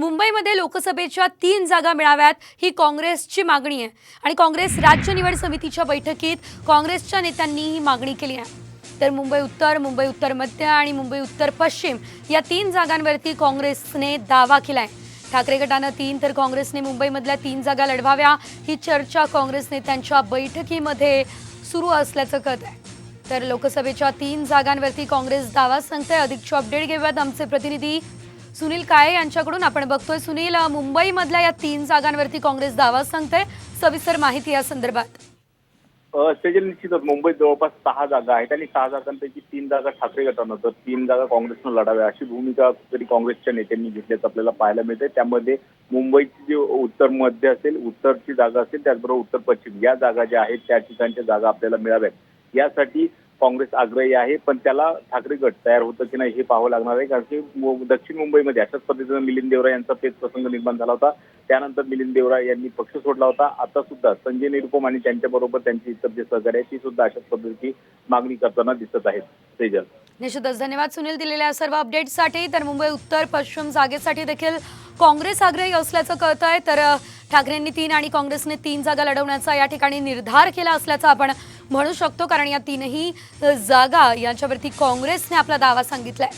मुंबईमध्ये लोकसभेच्या तीन जागा मिळाव्यात ही काँग्रेसची मागणी आहे. आणि काँग्रेस राज्य निवड समितीच्या बैठकीत काँग्रेसच्या नेत्यांनी ही मागणी केली आहे. तर मुंबई उत्तर मुंबई उत्तर मध्य आणि मुंबई उत्तर पश्चिम या तीन जागांवरती काँग्रेसने दावा केला आहे ठाकरे गटानं तीन तर काँग्रेसने मुंबईमधल्या तीन जागा लढवाव्या ही चर्चा काँग्रेस नेत्यांच्या बैठकीमध्ये सुरू असल्याचं कळत आहे तर लोकसभेच्या तीन जागांवरती काँग्रेस दावा सांगते अधिकची अपडेट घेऊयात आमचे प्रतिनिधी सुनील काळे यांच्याकडून आपण बघतोय सुनील मुंबई मुंबईमधल्या या तीन जागांवरती काँग्रेस दावा सांगते सविस्तर माहिती या संदर्भात. सेजल निश्चितच मुंबईत जवळपास सहा जागा आहेत आणि सहा जागांपैकी तीन जागा ठाकरे गटानं तर तीन जागा काँग्रेसनं लढाव्या. अशी भूमिका तरी काँग्रेसच्या नेत्यांनी घेतल्याचं आपल्याला पाहायला मिळते त्यामध्ये मुंबईची जी उत्तर मध्य असेल उत्तरची जागा असेल त्याचबरोबर उत्तर पश्चिम. या जागा ज्या आहेत त्या ठिकाणच्या जागा आपल्याला मिळाव्यात. यासाठी काँग्रेस आग्रही आहे पण त्याला ठाकरे गट तयार होतं की नाही हे पाहावं लागणार आहे. कारण की मु- दक्षिण मुंबईमध्ये अशाच पद्धतीनं मिलिंद देवरा यांचा पेच प्रसंग निर्माण झाला होता. त्यानंतर मिलिंद देवरा यांनी पक्ष सोडला होता. आता सुद्धा संजय निरुपम आणि त्यांच्याबरोबर त्यांची इतर जे सहकार्य ती सुद्धा अशाच पद्धतीची मागणी करताना दिसत आहेत. सेजल निश्चितच. धन्यवाद सुनील दिलेल्या सर्व अपडेट्ससाठी तर मुंबई उत्तर पश्चिम जागेसाठी देखील काँग्रेस आग्रही असल्याचं कळत आहे तर ठाकरेंनी तीन आणि काँग्रेसने तीन जागा लढवण्याचा या ठिकाणी निर्धार केला असल्याचं आपण म्हणू शकतो कारण या तीनही जागा यांच्यावरती काँग्रेसने आपला दावा सांगितलाय.